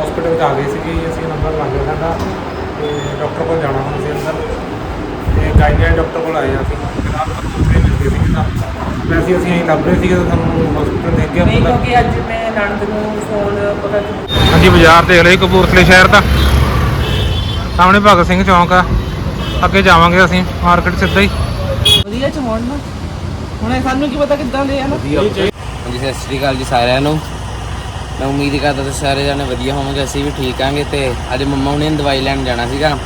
Hospital 'ਚ ਆ ਗਏ ਸੀਗੇ ਅਸੀਂ ਨੰਬਰ ਲੱਗ ਗਿਆ ਸਾਡਾ ਤੇ ਡਾਕਟਰ ਕੋਲ ਜਾਣਾ ਹੁਣ ਸੀ ਅੰਦਰ। ਤੇ ਗਾਈਨਿਕ ਡਾਕਟਰ ਕੋਲ ਆਏ ਅਸੀਂ। ਤਾਂ ਦੂਸਰੇ ਮਿਲ ਗਏ ਸੀਗੇ ਤਾਂ ਵੈਸੇ ਅਸੀਂ અહીં ਲੱਭ ਰਹੇ ਸੀਗੇ ਤਾਂ ਸਾਨੂੰ ਹਸਪੀਟਲ ਦੇਖ ਗਿਆ ਨਹੀਂ ਕਿਉਂਕਿ ਅੱਜ ਮੈਂ ਨਣਦ ਨੂੰ ਫੋਨ ਪਤਾ ਹਾਂਜੀ ਬਾਜ਼ਾਰ ਦੇਖ ਲਈ ਕਪੂਰਥਲੇ ਸ਼ਹਿਰ ਦਾ। ਸਾਹਮਣੇ ਭਗਤ ਸਿੰਘ ਚੌਂਕ ਆ। ਅੱਗੇ ਜਾਵਾਂਗੇ ਅਸੀਂ ਮਾਰਕੀਟ ਸਿੱਧਾ ਹੀ। ਵਧੀਆ ਚ ਹੋਣ ਨਾ। ਹੁਣ ਇਹ ਸਾਨੂੰ ਕੀ ਪਤਾ ਕਿੱਦਾਂ ਦੇ ਆ ਨਾ। ਹਾਂਜੀ ਸਤਿ ਸ਼੍ਰੀ ਅਕਾਲ ਜੀ ਸਾਰਿਆਂ ਨੂੰ। ਮੈਂ ਉਮੀਦ ਕਰਦਾ ਤੁਸੀਂ ਸਾਰੇ ਜਾਣੇ ਵਧੀਆ ਹੋਵੋਗੇ ਅਸੀਂ ਵੀ ਠੀਕ ਆਂਗੇ ਤੇ ਅੱਜ ਮੰਮਾ ਹੁਣੇ ਨੇ ਦਵਾਈ ਲੈਣ ਜਾਣਾ ਸੀਗਾ।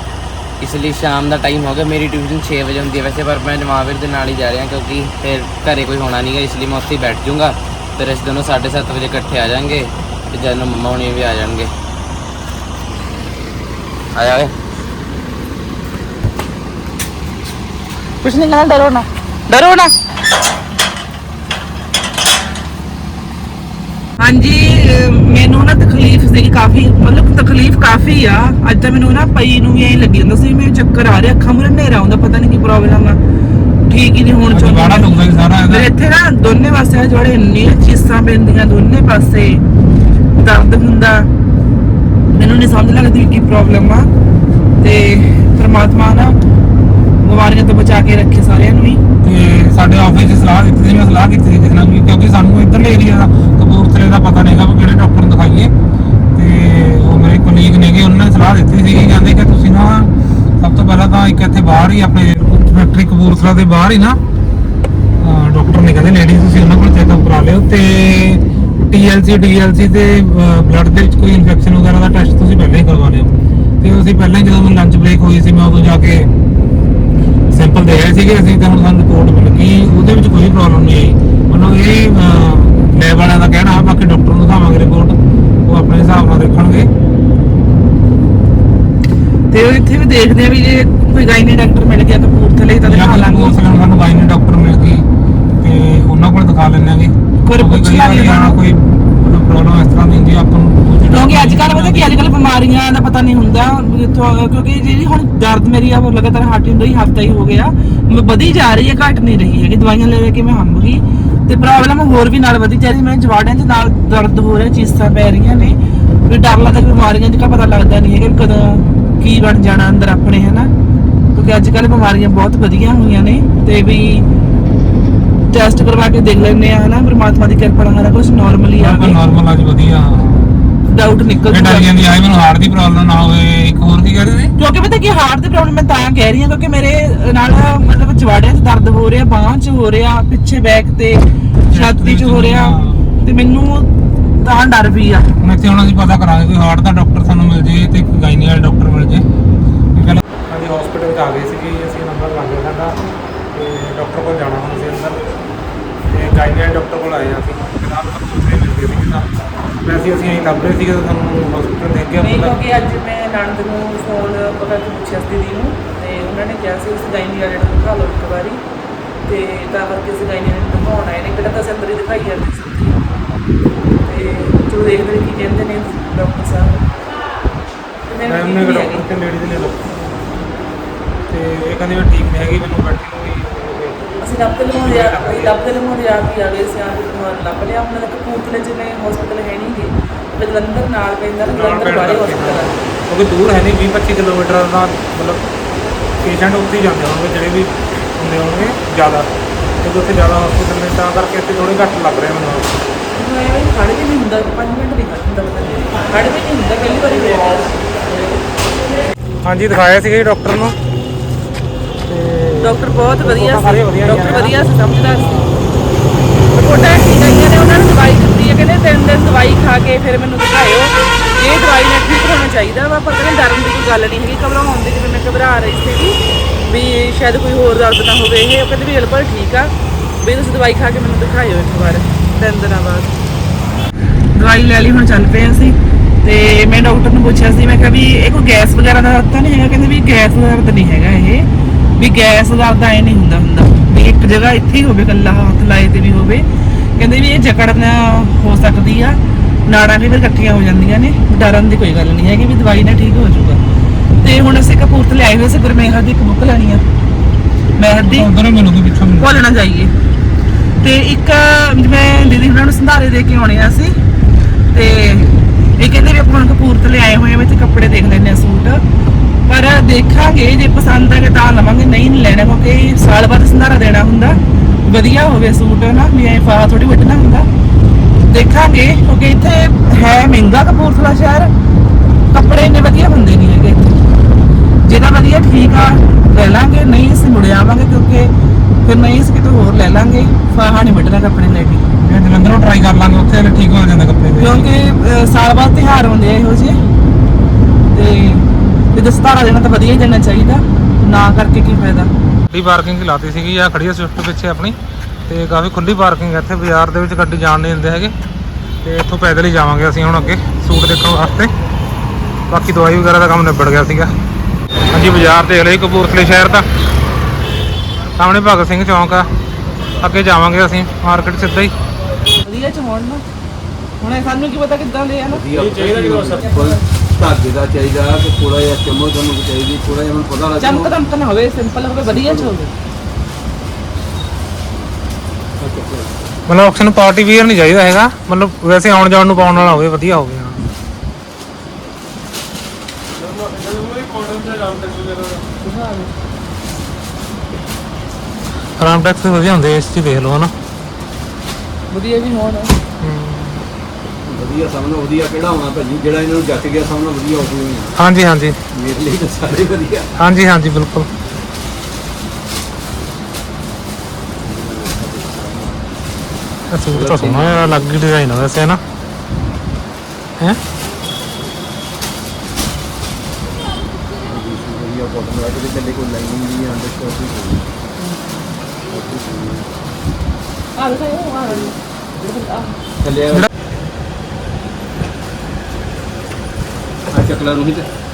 ਇਸ ਲਈ ਸ਼ਾਮ ਦਾ ਟਾਈਮ ਹੋ ਗਿਆ ਮੇਰੀ ਟਿਊਸ਼ਨ 6 ਵਜੇ ਹੁੰਦੀ ਹੈ ਵੈਸੇ ਪਰ ਮੈਂ ਜਮਾਵੀਰ ਦੇ ਨਾਲ ਹੀ ਜਾ ਰਿਹਾ ਕਿਉਂਕਿ ਫਿਰ ਘਰੇ ਕੋਈ ਹੋਣਾ ਨਹੀਂਗਾ ਇਸ ਲਈ ਮੈਂ ਉੱਥੇ ਬੈਠ ਜਾਊਂਗਾ। ਫਿਰ ਅਸੀਂ ਦੋਨੋਂ 7:30 ਵਜੇ ਇਕੱਠੇ ਆ ਜਾਾਂਗੇ ਤੇ ਜਦ ਨੂੰ ਮੰਮਾ ਹੁਣੀ ਵੀ ਆ ਜਾਣਗੇ। ਆ ਜਾਵੇ ਕੁਛ ਨਹੀਂ ਕਹਿਣਾ ਡਰੋ ਨਾ। ਡਰੋ ਨਾ। ਹਾਂਜੀ। ਮੈਨੂੰ ਨਾ ਤਕਲੀਫ ਸੀ ਕਾਫੀ ਮਤਲਬ ਤਕਲੀਫ ਕਾਫੀ ਆ। ਅੱਜ ਤਾਂ ਮੈਨੂੰ ਨਾ ਪਈ ਨੂੰ ਵੀ ਐਂ ਲੱਗੀ ਜਾਂਦਾ ਸੀ ਮੈਨੂੰ ਚੱਕਰ ਆ ਰਿਹਾ ਅੱਖਾਂ ਮੁਰੇ ਹਨੇਰਾ ਆਉਂਦਾ ਪਤਾ ਨਹੀਂ ਕੀ ਪ੍ਰੋਬਲਮ ਆ। ਠੀਕ ਹੀ ਨਹੀਂ ਹੋਣ ਅੱਜ ਬਾਹਲਾ ਦੁਖਦਾ ਸੀ ਸਾਰਾ ਇਹਦਾ। ਮੇਰੇ ਇੱਥੇ ਨਾ ਦੋਨੇ ਪਾਸੇ ਜੋੜੇ ਇੰਨੀਆਂ ਚੀਸਾਂ ਪੈਂਦੀਆਂ ਦੋਨੇ ਪਾਸੇ। ਦਰਦ ਹੁੰਦਾ। ਮੈਨੂੰ ਨਹੀਂ ਸਮਝ ਲੱਗਦੀ ਕੀ ਪ੍ਰੋਬਲਮ ਆ। ਤੇ ਪ੍ਰਮਾਤਮਾ ਨਾ ਬਿਮਾਰੀਆਂ ਤੋਂ ਬਚਾ ਕੇ ਰੱਖੇ ਸਾਰਿਆਂ ਨੂੰ ਹੀ। ਤੇ ਸਾਡੇ ਆਫਿਸ 'ਚ ਸਲਾਹ ਦਿੱਤੀ ਸੀ, ਮੈਂ ਸਲਾਹ ਕੀਤੀ ਸੀ ਕਿਸੇ ਵੀ ਕਿਉਂਕਿ ਸਾਨੂੰ ਇੱਧਰਲੇ ਏਰੀਆ ਦਾ, ਕਪੂਰਥਲੇ ਦਾ ਪਤਾ ਨਹੀਂਗਾ ਵੀ ਕਿਹੜੇ ਡਾਕਟਰ ਨੂੰ ਦਿਖਾਈਏ। ਤੇ ਉਹ ਮੇਰੇ ਕੋਲੀਗ ਨੇਗੇ, ਉਹਨਾਂ ਨੇ ਸਲਾਹ ਦਿੱਤੀ ਸੀ ਕਹਿੰਦੇ ਕਿ ਤੁਸੀਂ ਨਾ ਸਭ ਤੋਂ ਪਹਿਲਾਂ ਤਾਂ ਇੱਕ ਇੱਥੇ ਬਾਹਰ ਹੀ ਆਪਣੇ ਫੈਕਟਰੀ ਕਪੂਰਥਲਾ ਦੇ ਬਾਹਰ ਹੀ ਨਾ ਡਾਕਟਰ ਨੇ ਕਹਿੰਦੇ ਲੇਡੀਜ਼ ਤੁਸੀਂ ਉਹਨਾਂ ਕੋਲ ਚੈੱਕਅਪ ਕਰਾ ਲਿਓ ਤੇ TLC, DLC ਤੇ ਬਲੱਡ ਦੇ ਵਿੱਚ ਕੋਈ ਇਨਫੈਕਸ਼ਨ ਵਗੈਰਾ ਦਾ ਟੈਸਟ ਤੁਸੀਂ ਪਹਿਲਾਂ ਹੀ ਕਰਵਾ ਲਿਓ। ਤੇ ਅਸੀਂ ਪਹਿਲਾਂ ਜਦੋਂ ਲੰਚ ਬ੍ਰੇਕ ਹੋਈ ਸੀ, ਮੈਂ ਉਦੋਂ ਜਾ ਕੇ ਸੈਂਪਲ ਦੇ ਆਏ ਸੀਗੇ ਅਸੀਂ ਤੇ ਹੁਣ ਸਾਨੂੰ ਰਿਪੋਰਟ ਮਿਲ ਗਈ। ਉਹਦੇ ਵਿੱਚ ਕੋਈ ਪ੍ਰੋਬਲਮ ਨਹੀਂ ਆਈ। ਮਤਲਬ ਇਹ ਲੈਬ ਵਾਲਿਆਂ ਦਾ ਕਹਿਣਾ ਬਾਕੀ ਡਾਕਟਰ ਨੂੰ ਦਿਖਾਵਾਂਗੇ ਰਿਪੋਰਟ ਉਹ ਆਪਣੇ ਹਿਸਾਬ ਨਾਲ ਦੇਖਣਗੇ। ਤੇ ਉਹ ਇੱਥੇ ਵੀ ਦੇਖਦੇ ਆ ਵੀ ਜੇ ਕੋਈ ਗਾਇਨੀ ਡਾਕਟਰ ਮਿਲ ਗਿਆ ਤਾਂ ਕਪੂਰਥਲੇ ਤਾਂ ਦਿਖਾ ਲਾਂਗੇ। ਕੋਈ ਸਾਨੂੰ ਸਾਨੂੰ ਗਾਇਨੀ ਡਾਕਟਰ ਮਿਲ ਗਈ ਤੇ ਉਹਨਾਂ ਕੋਲ ਦਿਖਾ ਲੈਣੇ ਆਗੇ ਕੋਈ ਪੁੱਛ ਲਾਂਗੇ। ਕੋਈ ਪ੍ਰੋਬਲਮ ਇਸ ਤਰ੍ਹਾਂ ਦੀ ਹੁੰਦੀ ਆ, ਆਪਾਂ ਕਿਉਂਕਿ ਅੱਜ ਕੱਲ ਪਤਾ ਕੀ ਅੱਜ ਕੱਲ ਬਿਮਾਰੀਆਂ ਦਾ ਪਤਾ ਨਹੀਂ ਹੁੰਦਾ। ਵੀ ਕਿਉਂਕਿ ਜਿਹੜੀ ਹੁਣ ਦਰਦ ਮੇਰੀ ਆ, ਉਹ ਲਗਾਤਾਰ ਹਟ ਨਹੀਂ ਰਹੀ ਹਫਤਾ ਹੀ ਹੋ ਗਿਆ। ਮੈਂ ਵਧੀ ਜਾ ਰਹੀ ਹੈ, ਘਟ ਨਹੀਂ ਰਹੀ ਹੈਗੀ। ਦਵਾਈਆਂ ਲੈ ਲੈ ਕੇ ਮੈਂ ਹੰਬ ਗਈ। ਤੇ ਪ੍ਰੋਬਲਮ ਹੋਰ ਵੀ ਨਾਲ ਵਧੀ ਜਾ ਰਹੀ। ਮੈਨੂੰ ਜਵਾੜਿਆਂ 'ਚ ਨਾਲ ਦਰਦ ਹੋ ਰਿਹਾ, ਚੀਸਾਂ ਪੈ ਰਹੀਆਂ ਨੇ। ਵੀ ਡਰ ਲੱਗਦਾ ਕਿ ਬਿਮਾਰੀਆਂ ਦਾ ਪਤਾ ਲੱਗਦਾ ਨਹੀਂ ਹੈਗਾ ਵੀ ਕਦੋਂ ਕੀ ਬਣ ਜਾਣਾ ਅੰਦਰ ਆਪਣੇ, ਹਨਾ? ਕਿਉਂਕਿ ਅੱਜ ਕੱਲ ਬਿਮਾਰੀਆਂ ਬਹੁਤ ਵਧੀਆ ਹੋਈਆਂ ਨੇ। ਤੇ ਵੀ ਟੈਸਟ ਕਰਵਾ ਕੇ ਦੇਖ ਲੈਂਦੇ ਆ ਹਨਾ? ਪ੍ਰਮਾਤਮਾ ਦੀ ਕਿਰਪਾ ਨਾਲ ਸਾਰਾ ਕੁਝ ਨਾਰਮਲੀ ਆ। ਆਪਾਂ ਨਾਰਮਲ ਅੱਜ ਵਧੀਆ। ਡਾਊਟ ਨਿਕਲ ਇਹ ਡਰ ਜਾਂਦੀ ਆਏ ਮੈਨੂੰ ਹਾਰਟ ਦੀ ਪ੍ਰੋਬਲਮ ਨਾ ਹੋਵੇ ਇੱਕ ਹੋਰ ਕੀ ਕਹਿੰਦੇ ਸੀ ਕਿਉਂਕਿ ਪਤਾ ਕੀ ਹਾਰਟ ਦੀ ਪ੍ਰੋਬਲਮ ਮੈਂ ਤਾਂ ਕਹਿ ਰਹੀ ਹਾਂ ਕਿਉਂਕਿ ਮੇਰੇ ਨਾਲ ਮਤਲਬ ਜਵਾੜਿਆਂ 'ਚ ਦਰਦ ਹੋ ਰਿਹਾ ਬਾਹਾਂ 'ਚ ਹੋ ਰਿਹਾ ਪਿੱਛੇ ਬੈਕ ਤੇ ਛਾਤੀ 'ਚ ਹੋ ਰਿਹਾ ਤੇ ਮੈਨੂੰ ਤਾਂ ਡਰ ਵੀ ਆ। ਹੁਣ ਇੱਥੇ ਹੁਣ ਅਸੀਂ ਪਤਾ ਕਰਾਂਗੇ ਕੋਈ ਹਾਰਟ ਦਾ ਡਾਕਟਰ ਸਾਨੂੰ ਮਿਲ ਜੇ ਤੇ ਇੱਕ ਗਾਇਨੀ ਵਾਲਾ ਡਾਕਟਰ ਮਿਲ ਜੇ। ਹਾਂਜੀ ਹਸਪੀਟਲ 'ਚ ਆ ਗਏ ਸੀਗੇ ਅਸੀਂ ਨੰਬਰ ਲੱਗ ਗਿਆ ਸਾਡਾ ਤੇ ਡਾਕਟਰ ਕੋਲ ਜਾਣਾ ਹੁਣ ਸੀ ਅੰਦਰ। ਵਾਲੇ ਡਾਕਟਰ ਕੋਲ ਆਏ ਹਾਂ ਅਸੀਂ ਤਾਂ ਦੂਸਰੇ ਮਿਲ ਗਏ ਸੀਗੇ। ਤਾਂ ਵੈਸੇ ਅਸੀਂ અહીં ਲੱਭ ਰਹੇ ਸੀਗੇ ਤਾਂ ਸਾਨੂੰ ਹਸਪੀਟਲ ਦੇਖ ਗਿਆ ਨਹੀਂ ਕਿਉਂਕਿ ਅੱਜ ਮੈਂ ਨਣਦ ਨੂੰ ਫੋਨ ਪਤਾ ਕਿ ਪੁੱਛਿਆ ਸੀ ਦੀਦੀ ਨੂੰ ਤੇ ਉਹਨਾਂ ਨੇ ਕਿਹਾ ਸੀ ਉਸ ਗਾਇਨੀ ਵਾਲੇ ਨੂੰ ਦਿਖਾ ਲਓ ਇੱਕ ਵਾਰੀ। ਤੇ ਤਾਂ ਕਰਕੇ ਅਸੀਂ ਗਾਇਨੀ ਨੂੰ ਦਿਖਾਉਣ ਆਏ ਨੇ। ਪਹਿਲਾਂ ਤਾਂ ਹੀ ਦਿਖਾਈ ਜਾਂਦੇ ਸੀ। ਤੇ ਜੋ ਦੇਖਦੇ ਨੇ ਕੀ ਕਹਿੰਦੇ ਨੇ ਡਾਕਟਰ ਸਾਹਿਬ। ਮੈਂ ਉਹਨੇ ਡਾਕਟਰ ਤੇ ਲੇਡੀ ਦੇ ਲੈ ਲਓ ਤੇ ਇਹ ਕਹਿੰਦੇ ਮੈਂ ਠੀਕ ਨਹੀਂ ਹੈਗੀ ਮੈਨੂੰ ਬੈਠੀ ਨੂੰ ਵੀ। ਅਸੀਂ ਲੱਭ ਕੇ ਲਮੋੜੇ ਆ ਅਸੀਂ ਲੱਭ ਕੇ ਲਮੋੜੇ ਆ ਕੇ ਆ ਗਏ ਸੀ ਆ ਕੇ ਤੁਹਾਨੂੰ ਲੱਭ ਲਿਆ ਉਹਨਾਂ ਦਾ ਕਪੂਰਥਲੇ ਨੇ ਹਸਪੀਟਲ ਹੈ ਨਹੀਂ ਗੇ ਜਲੰਧਰ ਨਾਲ ਪੈਂਦਾ ਨਾ, ਜਲੰਧਰ ਬਾਰੇ ਹਸਪੀਟਲ ਕਿਉਂਕਿ ਦੂਰ ਹੈ ਨਹੀਂ 20 25 ਕਿਲੋਮੀਟਰ ਦਾ ਮਤਲਬ ਪੇਸ਼ੈਂਟ ਉੱਥੇ ਹੀ ਜਾਂਦੇ ਹੋਣਗੇ ਜਿਹੜੇ ਵੀ ਹੁੰਦੇ ਹੋਣਗੇ ਜ਼ਿਆਦਾ। ਕਿਉਂਕਿ ਉੱਥੇ ਜ਼ਿਆਦਾ ਹਸਪੀਟਲ ਨੇ ਤਾਂ ਕਰਕੇ ਇੱਥੇ ਥੋੜੇ ਘੱਟ ਲੱਗ ਰਹੇ ਮੈਨੂੰ। ਹੀ ਖੜ੍ਹ ਵੀ ਨਹੀਂ ਹੁੰਦਾ 5 ਮਿੰਟ ਨਹੀਂ ਖੜ੍ਹ ਹੁੰਦਾ ਖੜ੍ਹ ਵੀ ਨਹੀਂ ਹੁੰਦਾ ਪਹਿਲੀ ਵਾਰੀ ਹਾਂਜੀ ਦਿਖਾਇਆ ਸੀਗਾ ਜੀ ਡਾਕਟਰ ਨੂੰ। ਡਾਕਟਰ ਬਹੁਤ ਵਧੀਆ ਸੀ ਵਧੀਆ ਡਾਕਟਰ। ਵਧੀਆ ਸੀ ਸਮਝਦਾਰ ਸੀ। ਰਿਪੋਰਟਾਂ ਠੀਕ ਆਈਆਂ ਨੇ ਉਹਨਾਂ ਨੇ ਦਵਾਈ ਦਿੱਤੀ ਹੈ ਕਹਿੰਦੇ ਤਿੰਨ ਦਿਨ ਦਵਾਈ ਖਾ ਕੇ ਫਿਰ ਮੈਨੂੰ ਦਿਖਾਇਓ। ਇਹ ਦਵਾਈ ਨਾਲ ਠੀਕ ਹੋਣਾ ਚਾਹੀਦਾ ਵਾ ਪਰ ਕਹਿੰਦੇ ਡਰਨ ਦੀ ਕੋਈ ਗੱਲ ਨਹੀਂ ਹੈਗੀ ਘਬਰਾਉਣ ਦੀ ਜਿਵੇਂ ਮੈਂ ਘਬਰਾ ਰਹੀ ਸੀਗੀ ਵੀ ਸ਼ਾਇਦ ਕੋਈ ਹੋਰ ਦਰਦ ਨਾ ਹੋਵੇ ਇਹ ਕਹਿੰਦੇ ਵੀ ਬਿਲਕੁਲ ਠੀਕ ਆ। ਵੀ ਤੁਸੀਂ ਦਵਾਈ ਖਾ ਕੇ ਮੈਨੂੰ ਦਿਖਾਇਓ ਇੱਕ ਵਾਰ ਤਿੰਨ ਦਿਨਾਂ ਬਾਅਦ। ਦਵਾਈ ਲੈ ਲਈ ਹੁਣ ਚੱਲ ਪਏ ਅਸੀਂ। ਤੇ ਮੈਂ ਡਾਕਟਰ ਨੂੰ ਪੁੱਛਿਆ ਸੀ ਮੈਂ ਕਿਹਾ ਵੀ ਇਹ ਕੋਈ ਗੈਸ ਵਗੈਰਾ ਦਾ ਤਾਂ ਨਹੀਂ ਹੈਗਾ? ਕਹਿੰਦੇ ਵੀ ਗੈਸ ਦਾ ਦਰਦ ਨਹੀਂ ਹੈਗਾ ਇਹ। ਵੀ ਗੈਸ ਦਾ ਐ ਨਹੀਂ ਹੁੰਦਾ ਹੁੰਦਾ। ਵੀ ਇੱਕ ਜਗ੍ਹਾ ਇੱਥੇ ਹੀ ਹੋਵੇ ਕੱਲਾ ਹੱਥ ਲਾਏ ਤੇ ਵੀ ਹੋਵੇ। ਕਹਿੰਦੇ ਵੀ ਇਹ ਜਕੜ ਨਾ ਹੋ ਸਕਦੀ ਆ। ਨਾੜਾਂ ਵੀ ਫਿਰ ਇਕੱਠੀਆਂ ਹੋ ਜਾਂਦੀਆਂ ਨੇ। ਡਰਨ ਦੀ ਕੋਈ ਗੱਲ ਨਹੀਂ ਹੈਗੀ ਵੀ ਦਵਾਈ ਨਾਲ ਠੀਕ ਹੋ ਜਾਊਗਾ। ਤੇ ਹੁਣ ਅਸੀਂ ਕਪੂਰਥਲੇ ਆਏ ਹੋਏ ਸੀ ਗੁਰਮੇਹਰ ਦੀ ਇੱਕ ਬੁੱਕ ਲੈਣੀ ਆ। ਮਹਿਰ ਦੀ ਉਧਰ ਪਿੱਛੋਂ ਮੈਨੂੰ। ਭੁੱਲ ਨਾ ਜਾਈਏ। ਤੇ ਇੱਕ ਮੈਂ ਦੀਦੀ ਉਹਨਾਂ ਨੂੰ ਸੰਧਾਰੇ ਦੇ ਕੇ ਆਉਣੇ ਆ ਸੀ ਤੇ ਇਹ ਕਹਿੰਦੇ ਵੀ ਆਪਾਂ ਕਪੂਰਥਲੇ ਆਏ ਹੋਏ ਆ ਵਿੱਚ ਕੱਪੜੇ ਦੇਖ ਲੈਣੇ ਆ ਸੂਟ। ਪਰ ਦੇਖਾਂਗੇ ਜੇ ਪਸੰਦ ਆਗੇ ਤਾਂ ਲਵਾਂਗੇ ਨਹੀਂ ਲੈਣਾ ਕਿਉਂਕਿ ਸਾਲ ਬਾਅਦ ਸੰਧਾਰਾ ਦੇਣਾ ਹੁੰਦਾ। ਵਧੀਆ ਹੋਵੇ ਸੂਟ ਨਾ ਵੀ ਐ ਫਾ ਥੋੜੀ ਵੱਟਣਾ ਹੁੰਦਾ। ਦੇਖਾਂਗੇ ਕਿਉਂਕਿ ਇੱਥੇ ਹੈ ਮਹਿੰਗਾ ਕਪੂਰਥਲਾ ਸ਼ਹਿਰ। ਕੱਪੜੇ ਇੰਨੇ ਵਧੀਆ ਹੁੰਦੇ ਨਹੀਂ ਹੈਗੇ। ਇੱਥੇ ਜਿਹਦਾ ਵਧੀਆ ਠੀਕ ਆ ਲੈ ਲਾਂਗੇ। ਨਹੀਂ ਅਸੀਂ ਮੁੜ ਆਵਾਂਗੇ ਕਿਉਂਕਿ ਫਿਰ ਨਹੀਂ ਅਸੀਂ ਕਿਤੇ ਹੋਰ ਲੈ ਲਾਂਗੇ। ਫਾਹਾ ਨਹੀਂ ਵੱਢਣਾ ਕੱਪੜੇ ਲੈ ਕੇ। ਇਹ ਜਲੰਧਰੋਂ ਟਰਾਈ ਕਰ ਲਾਂਗੇ ਉੱਥੇ ਠੀਕ ਹੋ ਜਾਂਦੇ ਕੱਪੜੇ ਕਿਉਂਕਿ ਸਾਲ ਬਾਅਦ ਤਿਉਹਾਰ ਹੁੰਦੇ ਆ ਇਹੋ ਜਿਹੇ। ਤੇ ਤੇ ਦਸਤਾਰਾ ਦੇਣਾ ਤਾਂ ਵਧੀਆ ਹੀ ਦੇਣਾ ਚਾਹੀਦਾ ਨਾ ਕਰਕੇ ਕੀ ਫਾਇਦਾ। ਖੁੱਲੀ ਪਾਰਕਿੰਗ ਲਾਤੀ ਸੀਗੀ ਆ ਖੜੀ ਆ ਸਵਿਫਟ ਪਿੱਛੇ ਆਪਣੀ ਤੇ ਕਾਫੀ ਖੁੱਲੀ ਪਾਰਕਿੰਗ ਹੈ ਇੱਥੇ ਬਾਜ਼ਾਰ ਦੇ ਵਿੱਚ ਗੱਡੀ ਜਾਣ ਨਹੀਂ ਦਿੰਦੇ ਹੈਗੇ। ਤੇ ਇੱਥੋਂ ਪੈਦਲ ਹੀ ਜਾਵਾਂਗੇ ਅਸੀਂ ਹੁਣ ਅੱਗੇ ਸੂਟ ਦੇਖਣ ਵਾਸਤੇ। ਬਾਕੀ ਦਵਾਈ ਵਗੈਰਾ ਦਾ ਕੰਮ ਨਿਬੜ ਗਿਆ ਸੀਗਾ। ਹਾਂਜੀ ਬਾਜ਼ਾਰ ਦੇਖ ਲਈ ਕਪੂਰਥਲੇ ਸ਼ਹਿਰ ਦਾ। ਸਾਹਮਣੇ ਭਗਤ ਸਿੰਘ ਚੌਂਕ ਆ। ਅੱਗੇ ਜਾਵਾਂਗੇ ਅਸੀਂ ਮਾਰਕੀਟ ਸਿੱਧਾ ਹੀ। ਵਧੀਆ ਚ ਹੋਣ ਨਾ। ਹੁਣ ਸਾਨੂੰ ਕੀ ਪਤਾ ਕਿੱਦਾਂ ਦੇ ਆ ਨਾ। ਇਹ ਚਾਹੀਦਾ ਸਿੰਪਲ ਧਾਗੇ ਦਾ ਚਾਹੀਦਾ ਕਿ ਥੋੜਾ ਜਿਹਾ ਚਮਕ ਚਮਕ ਚਾਹੀਦੀ ਥੋੜਾ ਜਿਹਾ ਮੈਨੂੰ ਪਤਾ ਲੱਗ ਚਮਕ ਦਮਕ ਨਾ ਹੋਵੇ ਸਿੰਪਲ ਹੋਵੇ ਵਧੀਆ ਚ ਹੋਵੇ। ਮਤਲਬ ਆਪਸ਼ਨ ਪਾਰਟੀ ਵੀਅਰ ਨਹੀਂ ਚਾਹੀਦਾ ਹੈਗਾ। ਮਤਲਬ ਵੈਸੇ ਆਉਣ ਜਾਣ ਨੂੰ ਪਾਉਣ ਵਾਲਾ ਹੋਵੇ ਵਧੀਆ ਹੋਵੇ ਹਾਂ। ਰਾਮ ਟੈਕਸ ਵਧੀਆ ਹੁੰਦੇ ਇਸ ਚ ਦੇਖ ਲਓ ਹਨਾ। ਵਧੀਆ ਵੀ ਹੋਣ। ਵਧੀਆ ਸਭ ਨਾਲੋਂ ਵਧੀਆ ਕਿਹੜਾ ਹੋਣਾ ਭਾਜੀ? ਜਿਹੜਾ ਇਹਨਾਂ ਨੂੰ ਜੱਟ ਗਿਆ ਸਭ ਨਾਲੋਂ ਵਧੀਆ ਹੋਊਗਾ ਹਾਂਜੀ ਹਾਂਜੀ। ਮੇਰੇ ਲਈ ਤਾਂ ਸਾਰੇ ਵਧੀਆ। ਹਾਂਜੀ ਹਾਂਜੀ ਬਿਲਕੁਲ। ਇਹ ਸੂਟ ਤਾਂ ਸੋਹਣਾ ਹੈ ਅਲੱਗ ਹੀ ਡਿਜ਼ਾਈਨ ਆ ਵੈਸੇ ਨਾ ਹੈ ਵਧੀਆ ਕਾਟਨ ਦਾ ਕਿਤੇ ਥੱਲੇ ਕੋਈ ਲਾਈਨਿੰਗ ਨਹੀਂ ਹੈ? ਅੰਦਰ ਸ਼ੋਰਟ ਨਹੀਂ ਆ ਦੇਖੋ। ਆ ਥੱਲੇ ਆ ਆ claro, gente.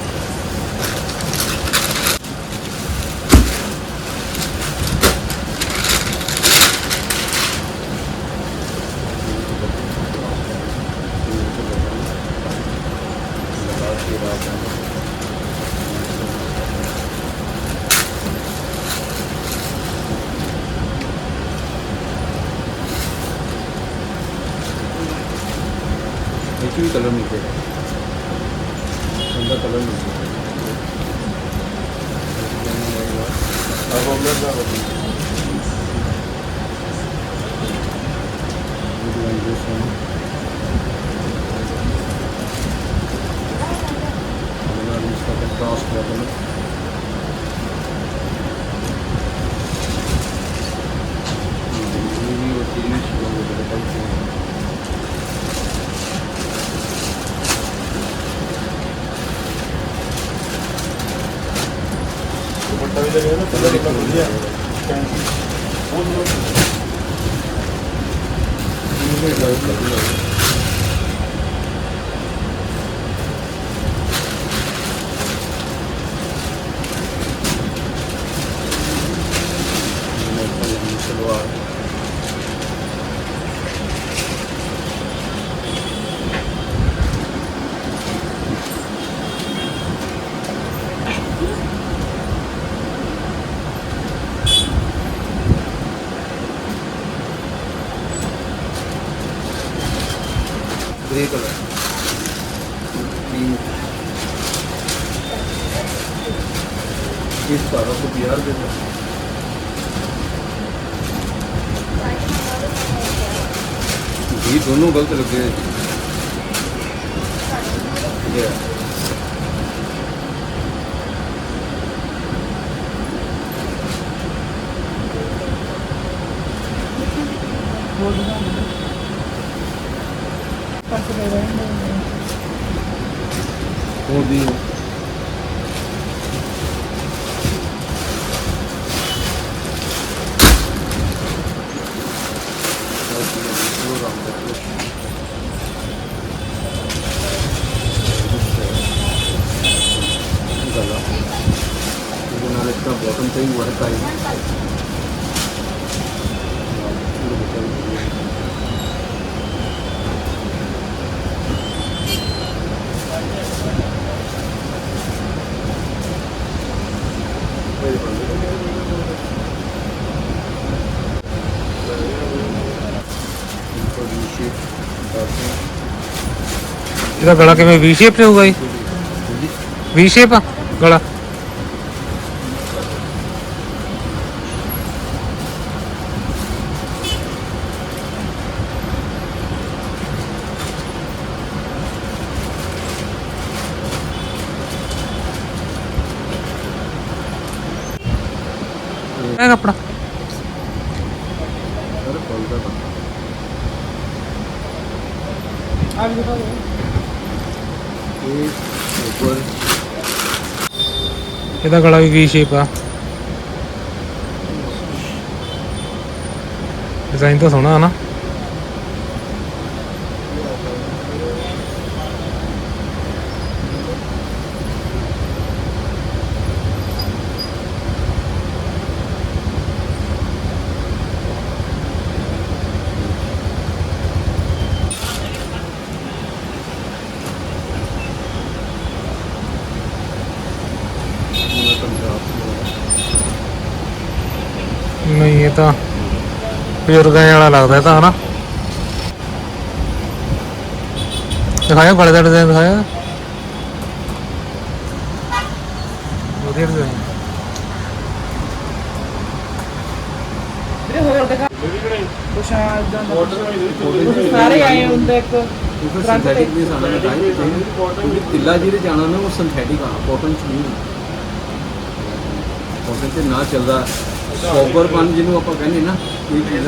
cross problem. Ini wakilnya sudah beberapa kali. ਦਾ ਵਧੀਆ ਕੰਟਰਾਸਟ ਹੈ ਕਲਰ ਇਹ ਵੀ ਉਹ ਚੀਜ਼ ਸ਼ੁਰੂ ਹੋ ਗਈ ਹੈ ਇਹ 1750 ਰੁਪਏ ਦਾ। ਜੀ ਦੋਨੋਂ ਗਲਤ ਲੱਗੇ। ਨੇ ਜੀ ਹੋਰ ਦੀ Gala. Ito na rin sa bottom sa yung work tayo. ਇਹਦਾ ਗਲਾ ਕਿਵੇਂ ਵੀ ਸ਼ੇਪ ਤੇ ਹੋਊਗਾ ਜੀ? ਵੀ ਸ਼ੇਪ ਗਲਾ। ਇਹਦਾ ਗਲਾ ਵੀ ਵੀ ਸ਼ੇਪ ਆ? ਡਿਜ਼ਾਈਨ ਤਾਂ ਸੋਹਣਾ ਆ ਨਾ। ਨਹੀਂ ਇਹ ਤਾਂ ਬਜ਼ੁਰਗਾਂ ਵਾਲਾ ਲੱਗਦਾ ਤਾਂ ਹਨਾ। ਦਿਖਾਇਆ ਗਲੇ ਦਾ ਡਿਜ਼ਾਈਨ ਦਿਖਾਇਆ? ਵਧੀਆ ਡਿਜ਼ਾਈਨ ਹੋਰ ਦਿਖਾ। ਕੁਛ ਆ ਇਦਾਂ ਦਾ। ਸਾਰੇ ਆਏ ਹੁੰਦੇ ਇੱਕ ਸਿੰਥੈਟਿਕ ਨਹੀਂ ਸਾਡਾ ਲਗਾਈ ਕਿਉਂਕਿ ਤਿੱਲਾ ਜਿਹੜੇ ਜਾਣਾ ਨਾ ਉਹ ਸਿੰਥੈਟਿਕ ਆ ਕਾਟਨ ਚ ਨਹੀਂ। ਕਾਟਨ ਤੇ ਨਾ ਚੱਲਦਾ। ਸੌਬਰ ਜਿਹਨੂੰ ਆਪਾਂ ਕਹਿੰਦੇ ਨਾ, ਇਹ ਚੀਜ਼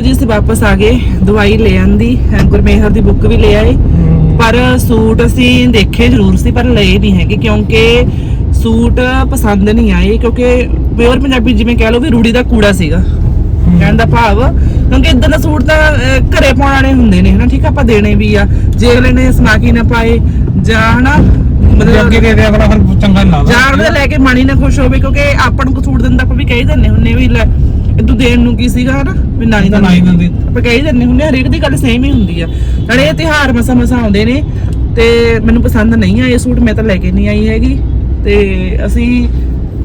ਜੀ, ਅਸੀਂ ਵਾਪਸ ਆ ਗਏ, ਦਵਾਈ ਲੈ ਆਂਦੀ ਹੈ ਗੁਰਮੇਹਰ ਦੀ ਬੁੱਕ ਵੀ ਲੈ ਆਏ। ਪਰ ਸੂਟ ਅਸੀਂ ਦੇਖੇ ਜ਼ਰੂਰ ਸੀ, ਪਰ ਲਏ ਨਹੀਂ ਹੈਗੇ, ਕਿਉਂਕਿ ਸੂਟ ਪਸੰਦ ਨਹੀਂ ਆਏ ਕਿਉਂਕਿ ਪਿਓਰ ਪੰਜਾਬੀ ਜਿਵੇਂ ਕਹਿ ਲਓ ਵੀ ਰੂੜੀ ਦਾ ਕੂੜਾ ਸੀਗਾ। ਕਹਿਣ ਦਾ ਭਾਵ ਕਿਉਂਕਿ ਇਦਾਂ ਦਾ ਸੂਟ ਤਾਂ ਘਰੇ ਪਾਉਣ ਵਾਲੇ ਹੁੰਦੇ ਨੇ ਹਨਾ? ਠੀਕ ਆ ਆਪਾਂ ਦੇਣੇ ਵੀ ਆ। ਜੇ ਅਗਲੇ ਨੇ ਸਮਾਕੀ ਨਾ ਪਾਏ ਜਾਂ ਹਨਾ ਮਤਲਬ ਅੱਗੇ ਦੇ ਦੇ ਅਗਲਾ ਫਿਰ ਚੰਗਾ ਨਹੀਂ ਲੱਗਦਾ। ਜਾਣ ਦੇ ਲੈ ਕੇ ਮਣੀ ਨਾ ਖੁਸ਼ ਹੋਵੇ ਕਿਉਂਕਿ ਆਪਾਂ ਨੂੰ ਸੂਟ ਦਿੰਦਾ ਆਪਾਂ ਵੀ ਕਹੀ ਦਿੰਨੇ ਹੁੰਨੇ ਵੀ ਲੈ ਤੂੰ ਦੇਣ ਨੂੰ ਕੀ ਸੀਗਾ ਹਨਾ? ਵੀ ਨਾ ਹੀ ਤਾਂ ਨਾ ਹੀ ਦਿੰਦੇ। ਆਪਾਂ ਕਹੀ ਦਿੰਨੇ ਹੁੰਨੇ ਹਰੇਕ ਦੀ ਗੱਲ ਸੇਮ ਹੀ ਹੁੰਦੀ ਆ। ਨਾਲੇ ਇਹ ਤਿਹਾਰ ਮਸਾ ਮਸਾ ਆਉਂਦੇ ਨੇ ਤੇ ਮੈਨੂੰ ਪਸੰਦ ਨਹੀਂ ਆਏ ਸੂਟ ਮੈਂ ਤਾਂ ਲੈ ਕੇ ਨਹੀਂ ਆਈ ਹੈਗੀ। ਤੇ ਅਸੀਂ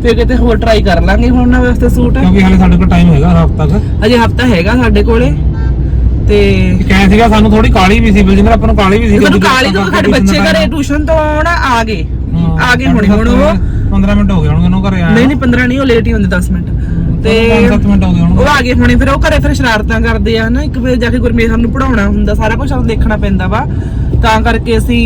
ਫਿਰ ਕਿਤੇ ਹੋਰ ਟਰਾਈ ਕਰ ਲਾਂਗੇ ਹੁਣ ਉਹਨਾਂ ਵਾਸਤੇ ਸੂਟ। ਕਿਉਂਕਿ ਹਾਲੇ ਸਾਡੇ ਕੋਲ ਟਾਈਮ ਹੈਗਾ ਹਫ਼ਤਾ ਤੱਕ ਅਜੇ ਹਫਤਾ ਹੈਗਾ ਸਾਡੇ ਕੋਲੇ। ਤੇ ਕਹਿ ਸੀਗਾ ਸਾਨੂੰ ਥੋੜੀ ਕਾਲੀ ਵੀ ਸੀ ਬਲਜਿੰਦਰ ਆਪਾਂ ਨੂੰ ਕਾਲੀ ਵੀ ਸੀ ਮੈਨੂੰ ਕਾਲੀ ਤੋਂ ਸਾਡੇ ਬੱਚੇ ਘਰੇ ਟਿਊਸ਼ਨ ਤੋਂ ਆਉਣ ਆ ਗਏ। ਆ ਗਏ ਹੁਣੇ ਹੁਣ ਉਹ 15 ਮਿੰਟ ਹੋ ਗਏ ਹੋਣਗੇ ਉਹਨੂੰ ਘਰੇ ਆਇਆ ਨਹੀਂ ਨਹੀਂ 15 ਨਹੀਂ ਉਹ ਲੇਟ ਹੀ ਹੁੰਦੇ 10 ਮਿੰਟ। ਤੇ 7 ਮਿੰਟ ਹੋ ਗਏ ਉਹ ਆ ਗਏ ਹੁਣੇ ਫਿਰ ਉਹ ਘਰੇ ਫਿਰ ਸ਼ਰਾਰਤਾਂ ਕਰਦੇ ਆ ਨਾ ਇੱਕ ਵੇ ਜਾ ਕੇ ਗੁਰਮੇਹਰ ਨੂੰ ਪੜਾਉਣਾ ਹੁੰਦਾ ਸਾਰਾ ਕੁਝ ਸਾਨੂੰ ਦੇਖਣਾ ਪੈਂਦਾ ਵਾ। ਤਾਂ ਕਰਕੇ ਅਸੀਂ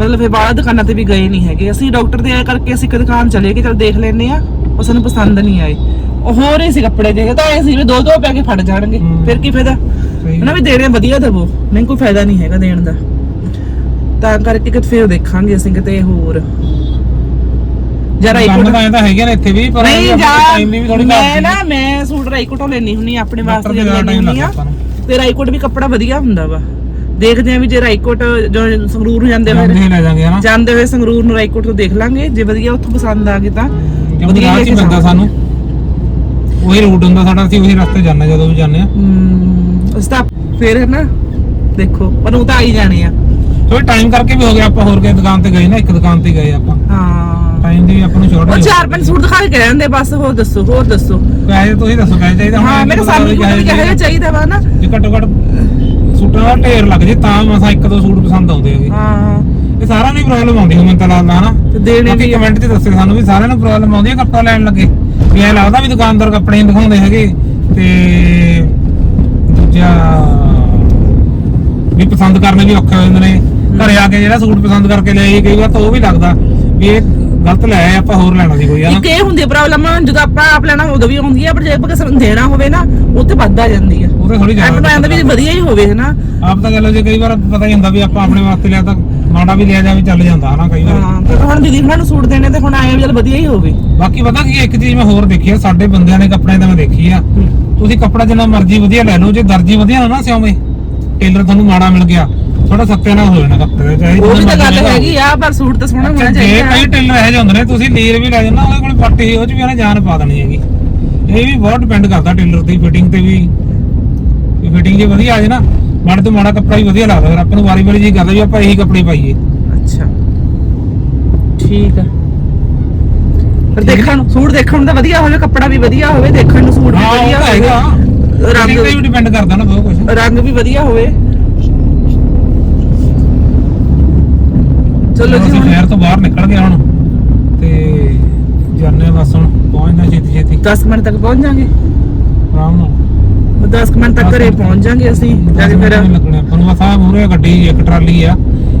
ਮਤਲਬ ਫਿਰ ਬਾਹਰ ਦੁਕਾਨਾਂ ਤੇ ਵੀ ਗਏ ਨਹੀਂ ਹੈਗੇ। ਅਸੀਂ ਡਾਕਟਰ ਦੇ ਆਇਆ ਕਰਕੇ ਅਸੀਂ ਇੱਕ ਦੁਕਾਨ ਚਲੇ ਗਏ ਚਲ ਦੇਖ ਲੈਨੇ ਆ ਉਹ ਸਾਨੂੰ ਪਸੰਦ ਨਹੀਂ ਆਏ। ਉਹ ਹੋਰ ਹੀ ਸੀ ਕੱਪੜੇ ਦੇ ਤਾਂ ਐ ਸੀ ਵੀ ਦੋ ਦੋ ਪੈ ਕੇ ਫੜ ਜਾਣਗੇ। ਫਿਰ ਕੀ ਫਾਇਦਾ? ਸਹੀ ਹਨਾ ਵੀ ਦੇਣੇ ਵਧੀਆ ਦੇਵੋ ਨਹੀਂ ਕੋਈ ਫਾਇਦਾ ਨਹੀਂ ਹੈਗਾ ਦੇਣ ਦਾ। ਤਾਂ ਕਰਕੇ ਕਿਤੇ ਫਿਰ ਦੇਖਾਂਗੇ ਅਸੀਂ ਕਿਤੇ ਹੋਰ। ਜਰਾ ਇੱਕ ਕੰਮ ਤਾਂ ਤਾਂ ਹੈਗੇ ਨੇ ਇੱਥੇ ਵੀ ਪਰ ਨਹੀਂ ਜਾ ਟਾਈਮ ਵੀ ਥੋੜੀ ਮੈਂ ਨਾ ਮੈਂ ਸੂਟ ਰਾਈਕੋਟੋਂ ਲੈਣੀ ਹੁੰਨੀ ਆਪਣੇ ਵਾਸਤੇ ਲੈਣੀ ਹੁੰਨੀ ਆ ਤੇ ਰਾਈਕੋਟ ਵੀ ਕੱਪੜਾ ਵਧੀਆ ਹੁੰਦਾ ਵਾ। ਦੇਖਦੇ ਆ ਵੀ ਜੇ ਰਾਈਕੋਟ ਜੋ ਸੰਗਰੂਰ ਨੂੰ ਜਾਂਦੇ ਹੋਏ ਲੈ ਜਾਾਂਗੇ ਹਨਾ। ਜਾਂਦੇ ਹੋਏ ਸੰਗਰੂਰ ਨੂੰ ਰਾਈਕੋਟ ਤੋਂ ਦੇਖ ਲਾਂਗੇ। ਜੇ ਵਧੀਆ ਉੱਥੋਂ ਪਸੰਦ ਆ ਗਏ ਤਾਂ 'ਚ ਹੀ ਪੈਂਦਾ ਸਾਨੂੰ। ਉਹੀ ਰੂਟ ਹੁੰਦਾ ਸਾਡਾ ਅਸੀਂ ਉਹੀ ਰਸਤੇ ਜਾਂਦੇ ਜਦੋਂ ਵੀ ਜਾਂਦੇ ਆ ਉਸ ਤਾਂ ਫਿਰ ਨਾ ਦੇਖੋ ਪਰ ਉਹ ਤਾਂ ਆਈ ਜਾਣੇ ਆ। ਥੋੜੀ ਟਾਈਮ ਕਰਕੇ ਵੀ ਹੋ ਗਿਆ ਆਪਾਂ ਹੋਰ ਕਿਸੇ ਦੁਕਾਨ ਤੇ ਗਏ ਨਾ ਇੱਕ ਦੁਕਾਨ ਤੇ ਗਏ ਆਪਾਂ। ਹਾਂ। ਟਾਈਮ ਦੀ ਵੀ ਆਪਾਂ ਨੂੰ ਸ਼ੋਰਟ ਉਹ ਚਾਰ ਪੰਜ ਸੂਟ ਦਿਖਾ ਕੇ ਗਏ ਹੁੰਦੇ ਬਸ ਹੋਰ ਦੱਸੋ ਹੋਰ ਦੱਸੋ। ਕਹੇ ਤੁਸੀਂ ਦੱਸੋ ਕਹੇ ਚਾਹੀਦਾ ਹਾਂ ਮੇਰੇ ਵੀ ਕੋਈ ਕਿਹੋ ਚਾਹੀਦਾ ਵਾ ਨਾ। ਜੇ ਘੱਟੋ ਘੱਟ ਸੂਟਾਂ ਦਾ ਢੇਰ ਲੱਗ ਜੇ ਤਾਂ ਮਸਾ ਇੱਕ ਦੋ ਸੂਟ ਪਸੰਦ ਆਉਂਦੇ ਹੈਗੇ ਹਾਂ ਇਹ ਸਾਰਿਆਂ ਨੂੰ ਪ੍ਰੋਬਲਮ ਆਉਂਦੀ ਹੁਣ ਮੈਨੂੰ ਤਾਂ ਲੱਗਦਾ ਹਨਾ ਤੇ ਦੇਣੇ ਵੀ ਕਮੈਂਟ 'ਚ ਦੱਸਿਓ ਸਾਨੂੰ ਵੀ ਸਾਰਿਆਂ ਨੂੰ ਪ੍ਰੋਬਲਮ ਆਉਂਦੀ ਹੈ ਕੱਪੜਾ ਲੈਣ ਲੱਗੇ। ਵੀ ਐ ਲੱਗਦਾ ਵੀ ਦੁਕਾਨਦਾਰ ਕੱਪੜੇ ਦਿਖਾਉਂਦੇ ਹੈਗੇ। ਤੇ ਦੂਜਾ ਵੀ ਪਸੰਦ ਕਰਨੇ ਵੀ ਔਖੇ ਹੋ ਜਾਂਦੇ ਨੇ। ਘਰੇ ਆ ਕੇ ਜਿਹੜਾ ਸੂਟ ਪਸੰਦ ਕਰਕੇ ਲਿਆਈ ਕਈ ਵਾਰ ਤਾਂ ਉਹ ਵੀ ਲੱਗਦਾ। ਵੀ ਇਹ ਗਲਤ ਲੈ ਆਏ ਆਪਾਂ ਹੋਰ ਲੈਣਾ ਸੀ ਕੋਈ ਹਨਾ? ਇੱਕ ਇਹ ਹੁੰਦੀ ਪ੍ਰੋਬਲਮ ਜਦੋਂ ਆਪਾਂ ਆਪ ਲੈਣਾ ਉਦੋਂ ਵੀ ਆਉਂਦੀ ਆ ਪਰ ਜੇ ਆਪਾਂ ਕਿਸੇ ਨੂੰ ਦੇਣਾ ਹੋਵੇ ਨਾ ਤੇ ਵੱਧ ਆ ਜਾਂਦੀ ਆ। ਉਹਦੇ ਥੋੜੀ ਜ਼ਿਆਦਾ ਤਾਂ ਐਂ ਵੀ ਵਧੀਆ ਹੀ ਹੋਵੇ ਹਨਾ? ਆਪ ਤਾਂ ਗੱਲ ਜੇ ਕਈ ਵਾਰ ਪਤਾ ਹੀ ਹੁੰਦਾ ਵੀ ਆਪਾਂ ਆਪਣੇ ਵਾਸਤੇ ਲਿਆ ਤਾਂ ਮਾੜਾ ਵੀ ਲਿਆ ਜਾਵੇ ਚੱਲ ਜਾਂਦਾ ਹਨਾ ਕਈ ਵਾਰ। ਹਾਂ ਤੇ ਹੁਣ ਦੀਦੀ ਹੁਣਾਂ ਨੂੰ ਸੂਟ ਦੇਣੇ ਤੇ ਹੁਣ ਆਏ ਵੀ ਚੱਲ ਵਧੀਆ ਹੀ ਹੋਵੇ। ਬਾਕੀ ਪਤਾ ਕੀ ਹੈ, ਇੱਕ ਚੀਜ਼ ਮੈਂ ਹੋਰ ਦੇਖੀ ਆ ਸਾਡੇ ਬੰਦਿਆਂ ਨੇ ਕੱਪੜਿਆਂ ਦਾ ਮੈਂ ਦੇਖੀ ਆ। ਤੁਸੀਂ ਕੱਪੜਾ ਜਿੰਨਾ ਮਰਜ਼ੀ ਵਧੀਆ ਲੈ ਲਓ ਜੇ ਦਰਜੀ ਵਧੀਆ ਨਾ ਨਾ ਸਿਉਵੇਂ ਟੇਲਰ ਤੁਹਾਨੂੰ ਮਾੜਾ ਮਿਲ ਗਿਆ। ਥੋੜਾ ਸੱਤਿਆਨਾਸ਼ ਹੋ ਜਾਣਾ ਕੱਪੜੇ ਦਾ ਚਾਹੇ ਉਹ ਵੀ ਤਾਂ ਗੱਲ ਹੈਗੀ ਆ ਪਰ ਸੂਟ ਤਾਂ ਸੋਹਣਾ। ਹੋਣਾ ਜੇ ਚਾਹੀਦਾ। ਕਈ ਟੇਲਰ ਇਹੋ ਜਿਹੇ ਹੁੰਦੇ ਨੇ ਤੁਸੀਂ ਲੀਰ ਵੀ ਲੈ ਜਾਣਾ ਉਹਦੇ ਕੋਲ ਪੱਟ ਉਹ ਚ ਵੀ ਉਹਨੇ ਜਾਨ ਪਾ ਦੇਣੀ ਹੈਗੀ। ਇਹ ਵੀ ਬਹੁਤ ਡਿਪੈਂਡ ਕਰਦਾ ਟੇਲਰ ਦੀ ਫਿਟਿੰਗ ਤੇ ਵੀ। ਫਿਟਿੰਗ ਜੇ ਵਧੀਆ ਆ ਜੇ ਨਾ ਮਾੜੇ ਤੋਂ ਮਾੜਾ ਕੱਪੜਾ ਹੀ ਵਧੀਆ ਲੱਗਦਾ ਫਿਰ ਆਪਾਂ ਨੂੰ ਵਾਰੀ ਵਾਰੀ ਜੀ ਕਰਦਾ ਵੀ ਆਪਾਂ ਇਹੀ ਕੱਪੜੇ ਪਾਈਏ। ਅੱਛਾ। ਠੀਕ ਆ। ਪਰ ਦੇਖਣ ਨੂੰ ਸੂਟ ਦੇਖਣ ਨੂੰ ਤਾਂ ਵਧੀਆ ਹੋਵੇ ਕੱਪੜਾ ਵੀ ਵਧੀਆ ਹੋਵੇ ਦੇਖਣ ਨੂੰ ਸੂਟ ਵੀ ਹਾਂ ਉਹ ਵਧੀਆ ਤਾਂ ਹੈਗਾ। ਹੋਵੇ। ਰੰਗ ਤੇ ਵੀ ਰੰਗ ਡਿਪੈਂਡ ਕਰਦਾ ਨਾ ਬਹੁਤ ਕੁਝ ਰੰਗ ਵੀ ਵਧੀਆ ਹੋਵੇ। ਚਲੋ ਜੀ ਹੁਣ ਸ਼ਹਿਰ ਤੋਂ ਬਾਹਰ ਨਿਕਲ ਗਏ ਹੁਣ। ਤੇ ਜਾਣੇ ਬਸ ਹੁਣ ਪਹੁੰਚਦਾ ਛੇਤੀ ਛੇਤੀ। 10 ਮਿੰਟ ਤੱਕ ਪਹੁੰਚ ਜਾਾਂਗੇ ਆਰਾਮ ਨਾਲ। 10 ਮਿੰਟ ਤੱਕ ਘਰੇ ਪਹੁੰਚ ਜਾਾਂਗੇ ਅਸੀਂ ਜਾ ਕੇ ਫਿਰ ਲੱਗਣੇ। ਆਪਾਂ ਨੂੰ ਬਸ ਆ ਮੂਰੇ ਗੱਡੀ ਇੱਕ ਟਰਾਲੀ ਆ।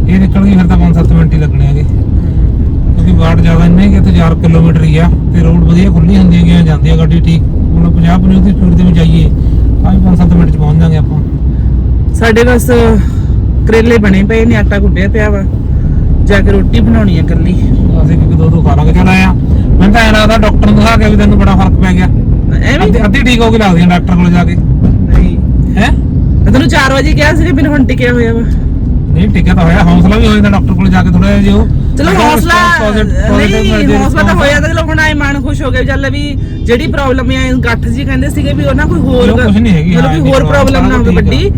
ਇਹ ਨਿਕਲ ਗਈ ਫਿਰ ਤਾਂ 5-7 ਮਿੰਟ ਹੀ ਲੱਗਣੇ ਆਗੇ ਕਿਉਂਕਿ ਬਾੜ ਜ਼ਿਆਦਾ ਨਹੀਂ ਕਿ ਤੇ 4 ਕਿਲੋਮੀਟਰ ਹੀ ਆ ਤੇ ਰੋਡ ਵਧੀਆ ਖੁੱਲੀ ਹੁੰਦੀ ਹੈ ਗਿਆ ਜਾਂਦੀ ਆ ਗੱਡੀ ਠੀਕ। ਹੁਣ 50 50 ਦੀ ਸਪੀਡ ਤੇ ਵੀ ਜਾਈਏ ਤਾਂ ਵੀ 5-7 ਮਿੰਟ ਚ ਪਹੁੰਚ ਜਾਾਂਗੇ ਆਪਾਂ। ਸਾਡੇ ਬਸ ਕਰੇਲੇ ਬਣੇ ਪਏ ਨੇ ਆਟਾ ਗੁੱਡਿਆ ਪਿਆ ਵਾ। ਜਾ ਕੇ ਰੋਟੀ ਬਣਾਉਣੀ ਆ ਕੱਲੀ ਅਸੀਂ ਕਿ ਦੋ ਦੋ ਖਾ ਲਾਂਗੇ ਚਲ ਆਇਆ। ਮੈਨੂੰ ਤਾਂ ਐਂ ਲੱਗਦਾ ਡਾਕਟਰ ਨੂੰ ਦਿਖਾ ਕੇ ਵੀ ਤੈਨੂੰ ਬੜਾ ਫ਼ਰਕ ਪੈ ਗਿਆ। ਐਵੇਂ ਅੱਧੀ ਅੱਧੀ ਠੀਕ ਹੋ ਕੇ ਲੱਗਦੀ ਆ ਡਾਕਟਰ ਕੋਲ ਜਾ ਕੇ। ਨਹੀਂ। ਹੈ? ਮੈਂ ਤੈਨੂੰ 4 ਵਜੇ ਕਿਹਾ ਸੀ ਕਿ ਮੈਨੂੰ ਹੁਣ ਟਿਕਿਆ ਹੋਇਆ ਵਾ। ਨਹੀਂ ਟਿਕਿਆ ਤਾਂ ਹੋਇਆ। ਹੌਸਲਾ ਵੀ ਹੋ ਜਾਂਦਾ ਡਾਕਟਰ ਕੋਲ ਜਾ ਕੇ ਥੋੜਾ ਜਿਹਾ ਜਿਹਾ ਚਲੋ ਹੌਸਲਾ ਨਹੀਂ ਹੌਸਲਾ ਤਾਂ ਹੋਇਆ ਤਾਂ ਚਲੋ ਹੁਣ ਆਏ ਮਨ ਖੁਸ਼ ਹੋ ਗਿਆ ਚੱਲ ਵੀ ਜਿਹੜੀ ਪ੍ਰੋਬਲਮ ਹੈ ਗੱਠ ਜੀ ਕਹਿੰਦੇ ਸੀਗੇ ਵੀ ਉਹਨਾਂ ਕੋਈ ਹੋਰ ਉਹ ਕੁਛ ਨਹੀਂ ਹੈਗੀ, ਮਤਲਬ ਹਾਂ, ਵੀ ਹੋਰ problem ਪ੍ਰੋਬਲਮ ਨਾ ਹੋਵੇ ਠੀਕ ਆ। ਵੱਡੀ।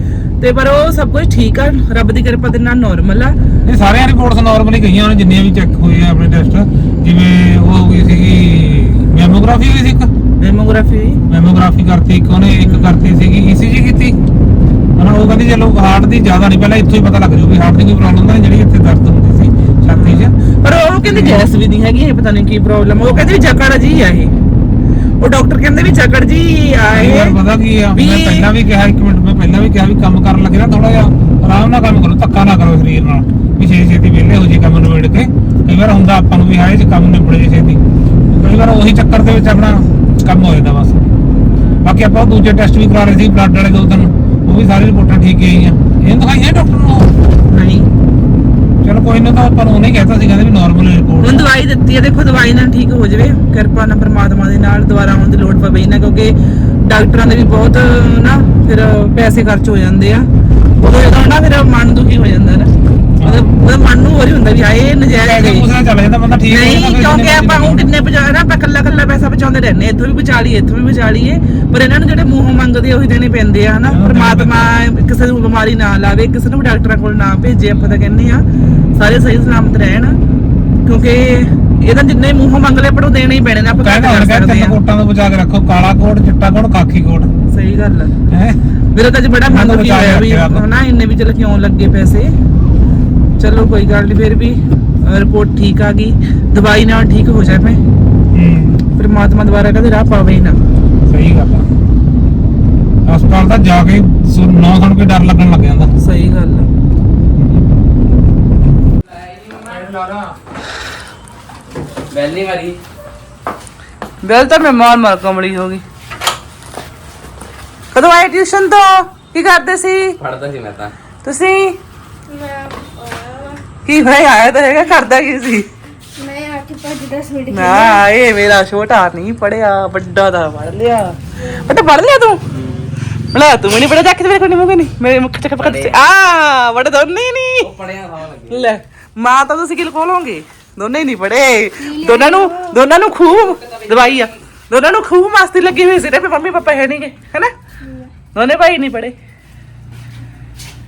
ਤੇ ਪਰ ਉਹ ਸਭ ਕੁਝ ਠੀਕ ਆ। ਰੱਬ ਦੀ ਕਿਰਪਾ ਦੇ ਨਾਲ ਨਾਰਮਲ ਆ। ਇਹ ਸਾਰੀਆਂ ਰਿਪੋਰਟਸ ਨਾਰਮਲ ਗਈਆਂ ਉਹਨੇ ਜਿੰਨੀਆਂ ਵੀ ਚੈੱਕ ਹੋਏ ਆ ਆਪਣੇ ਟੈਸਟ ਜਿਵੇਂ ਉਹ ਹੋ ਗਈ ਸੀਗੀ ਮੈਮੋਗ੍ਰਾਫੀ ਹੋਈ ਸੀ ਇੱਕ। ਮੈਮੋਗ੍ਰਾਫੀ ਮੈਮੋਗ੍ਰਾਫੀ ਕਰਤੀ ਇੱਕ ਉਹਨੇ ਇੱਕ ਕਰਤੀ ਸੀਗੀ ਈਸੀਜੀ ਕੀਤੀ। ਹਨਾ ਉਹ ਕਹਿੰਦੀ ਚਲੋ ਹਾਰਟ ਦੀ ਜ਼ਿਆਦਾ ਨਹੀਂ ਪਹਿਲਾਂ ਇੱਥੋਂ ਹੀ ਪਤਾ ਲੱਗ ਜੂ ਵੀ ਹਾਰਟ ਦੀ ਕੋਈ ਪ੍ਰੋਬਲਮ ਤਾਂ ਨਹੀਂ ਜਿਹੜੀ ਇੱਥੇ ਦਰਦ ਹੁੰਦੀ ਸੀ ਛਾਤੀ 'ਚ। ਪਰ ਉਹ ਕਹਿੰਦੇ ਗੈਸ ਵੀ ਨਹੀਂ ਹੈਗੀ ਇਹ ਪਤਾ ਨਹੀਂ ਕੀ ਪ੍ਰੋਬਲਮ ਉਹ ਕਹਿੰਦੇ ਵੀ ਜਕੜ ਜੀ ਆ ਇਹ। ਉਹ ਡਾਕਟਰ ਕਹਿੰਦੇ ਵੀ ਜਕੜ ਜੀ ਆ ਇਹ। ਯਾਰ ਪਤਾ ਕੀ ਆ ਮੈਂ ਪਹਿਲਾਂ ਵੀ ਕਿਹਾ ਇੱਕ ਮਿੰਟ ਮੈਂ ਪਹਿਲਾਂ ਵੀ ਕਿਹਾ ਵੀ ਕੰਮ ਕਰਨ ਲੱਗੇ ਨਾ ਥੋੜਾ ਜਿਹਾ। ਆਰਾਮ ਨਾਲ ਕੰਮ ਕਰੋ ਧੱਕਾ ਨਾ ਕਰੋ ਸਰੀਰ ਨਾਲ। ਵੀ ਛੇ ਛੇਤੀ ਵਿਹਲੇ ਹੋ ਜੇ ਕੰਮ ਨਿਬੇੜ ਕੇ। ਕਈ ਵਾਰ ਹੁੰਦਾ ਆਪਾਂ ਨੂੰ ਵੀ ਹਾਏ ਜੇ ਕੰਮ ਨਿਬੜ ਜੇ ਛੇਤੀ। ਕਈ ਵਾਰ ਉਹੀ ਚੱਕਰ ਦੇ ਵਿੱਚ ਆਪਣਾ ਕੰਮ ਹੋ ਜਾਂਦਾ ਬਸ। ਬਾਕੀ ਆਪਾਂ ਦੂਜੇ ਟੈਸਟ ਵੀ ਕਰਾ ਲਏ ਸੀ ਬਲੱਡ ਵਾਲੇ ਦੋ ਤਿੰਨ ਉਹ ਵੀ ਸਾਰੀ ਰਿਪੋਰਟਾਂ ਠੀਕ ਹੀ ਆਈਆਂ। ਇਹ ਦਿਖਾਈਆਂ ਡਾਕਟਰ ਨੂੰ ਨਹੀਂ। ਚਲੋ ਕੋਈ ਨਾ ਤਾਂ ਆਪਾਂ ਨੂੰ ਉਹਨੇ ਕਹਿਤਾ ਸੀ ਕਹਿੰਦੇ ਵੀ ਨਾਰਮਲ ਹੁਣ ਰਿਪੋਰਟ ਦਵਾਈ ਦਿੱਤੀ ਹੈ ਦੇਖੋ ਦਵਾਈ ਨਾਲ ਠੀਕ ਹੋ ਜਾਵੇ। ਕਿਰਪਾ ਨਾਲ ਪ੍ਰਮਾਤਮਾ ਦੇ ਨਾਲ ਦੁਬਾਰਾ ਆਉਣ ਦੀ ਲੋੜ ਪਵੇ ਨਾ ਕਿਉਂਕਿ ਡਾਕਟਰਾਂ ਦੇ ਵੀ ਬਹੁਤ ਨਾ ਫਿਰ ਪੈਸੇ ਖਰਚ ਹੋ ਜਾਂਦੇ ਆ। ਉਦੋਂ ਜਦੋਂ ਨਾ ਫਿਰ ਮਨ ਦੁਖੀ ਹੋ ਜਾਂਦਾ ਨਾ। ਮਤਲਬ ਉਹਦਾ ਮਨ ਨੂੰ ਹੋਰ ਹੁੰਦਾ ਵੀ ਆਏ ਨਜਾਇਜ਼ ਗਏ ਪੂਸਣਾ ਚੱਲ ਜਾਂਦਾ ਬੰਦਾ ਠੀਕ ਹੋ ਜਾਂਦਾ ਨਹੀਂ ਫਿਰ ਕਿਉਂਕਿ ਜਿੰਨੇ ਆਪਾਂ ਹੁਣ ਕਿੰਨੇ ਬਚਾ ਨਾ ਆਪਾਂ ਕੱਲਾ ਕੱਲਾ ਪੈਸਾ ਬਚਾਉਂਦੇ ਰਹਿੰਦੇ ਇੱਥੋਂ ਵੀ ਬਚਾ ਲਈਏ ਇੱਥੋਂ ਵੀ ਬਚਾ ਲਈਏ ਪਰ ਇਹਨਾਂ ਨੂੰ ਜਿਹੜੇ ਮੂੰਹੋਂ ਮੰਗਦੇ ਆ, ਉਹੀ ਦੇਣੇ ਪੈਂਦੇ ਆ ਹਨਾ? ਪ੍ਰਮਾਤਮਾ ਕਿਸੇ ਨੂੰ ਬਿਮਾਰੀ ਨਾ ਲਾਵੇ ਕਿਸੇ ਨੂੰ ਵੀ ਡਾਕਟਰਾਂ ਕੋਲ ਨਾ ਭੇਜੇ ਆਪਾਂ ਤਾਂ ਕਹਿੰਦੇ ਆ ਸਾਰੇ ਸਹੀ ਸਲਾਮਤ ਰਹਿਣ। ਕਿਉਂਕਿ ਇਹਦਾ ਜਿੰਨੇ ਮੂੰਹੋਂ ਮੰਗ ਲਏ ਪਰ ਉਹ ਦੇਣੇ ਹੀ ਪੈਣੇ ਨੇ ਆਪਾਂ ਕਹਿੰਦਾ ਘੱਟ ਹੁਣ ਕਰ ਕਹਿੰਦੇ ਸਕਦੇ ਤਿੰਨ ਆ ਕੋਟਾਂ ਤੋਂ ਬਚਾ ਕੇ ਰੱਖੋ ਕਾਲਾ ਕੋਟ ਚਿੱਟਾ ਕੋਟ ਕਾਖੀ ਕੋਟ। ਸਹੀ ਗੱਲ ਆ। ਹੈ? ਮੇਰਾ ਤਾਂ ਅੱਜ ਬੜਾ ਮਨ ਦੁਖੀ ਹੋਇਆ ਵੀ ਤੂੰ। ਹਨਾ ਇੰਨੇ ਵੀ ਚਲ ਕਿਉਂ ਲੱਗੇ ਪੈਸੇ? ਚਲੋ ਕੋਈ ਗੱਲ ਨਹੀਂ ਫਿਰ ਵੀ ਰਿਪੋਰਟ ਠੀਕ ਆ ਗਈ। ਦਵਾਈ ਨਾਲ ਠੀਕ ਹੋ ਜਾਵੇ ਹੂੰ। ਪਰਮਾਤਮਾ ਦੁਆਰਾ ਇਹਨਾਂ ਦੇ ਰਾਹ ਪਾਵੇ ਹੀ ਨਾ। ਸਹੀ ਗੱਲ ਆ। ਹਸਪਤਾਲ ਤਾਂ ਜਾ ਕੇ ਨੌ ਸੁਣ ਕੇ ਡਰ ਲੱਗਣ ਲੱਗ ਜਾਂਦਾ। ਸਹੀ ਗੱਲ ਆ। ਵੈਲੀ। ਮਾਰੀ ਬੈਲ ਤਾਂ ਮੈਂ ਮਾਰ ਮਾਰ ਕਮਲੀ ਹੋ ਗਈ। ਕਦੋਂ ਆਏ ਟਿਊਸ਼ਨ ਤੋਂ? ਕੀ ਕਰਦੇ ਸੀ? ਪੜਦਾ ਸੀ ਮੈਂ ਤਾਂ। ਤੁਸੀਂ? ਮੈਂ ਕੀ ਹੋਇਆ ਆਇਆ ਤਾਂ ਹੈਗਾ ਕਰਦਾ ਕੀ ਸੀ? ਮੈਂ ਆ ਕੇ ਭੱਜ 10 ਮਿੰਟ ਨਾ ਇਹ ਮੇਰਾ ਛੋਟਾ ਨਹੀਂ ਪੜਿਆ ਵੱਡਾ ਤਾਂ ਪੜ ਲਿਆ। ਵੱਡਾ ਪੜ ਲਿਆ ਤੂੰ? ਬੜਾ ਤੂੰ ਵੀ ਨਹੀਂ ਪੜਿਆ ਜਾ ਕੇ ਮੇਰੇ ਕੋਲ ਨਹੀਂ ਮੁਕੇ ਨਹੀਂ ਮੇਰੇ ਮੁੱਖ ਚੱਕ ਪਕੜ ਤੇ ਆ ਵੱਡੇ ਦੋਨੇ ਨਹੀਂ। ਪੜਿਆ ਥਾਂ ਲੱਗੇ। ਲੈ ਮਾਂ ਤਾਂ ਤੁਸੀਂ ਕੀ ਲਕੋ ਲੋਗੇ ਦੋਨੇ ਹੀ ਨਹੀਂ ਪੜੇ ਦੋਨਾਂ ਨੂੰ ਦੋਨਾਂ ਨੂੰ ਖੂਬ ਦਵਾਈ ਆ। ਦੋਨਾਂ ਨੂੰ ਖੂਬ ਮਸਤੀ ਲੱਗੀ ਹੋਈ ਸੀ ਤੇ ਮੰਮੀ ਪਾਪਾ ਹੈ ਨਹੀਂਗੇ ਹੈਨਾ ਦੋਨੇ ਭਾਈ ਨਹੀਂ ਪੜੇ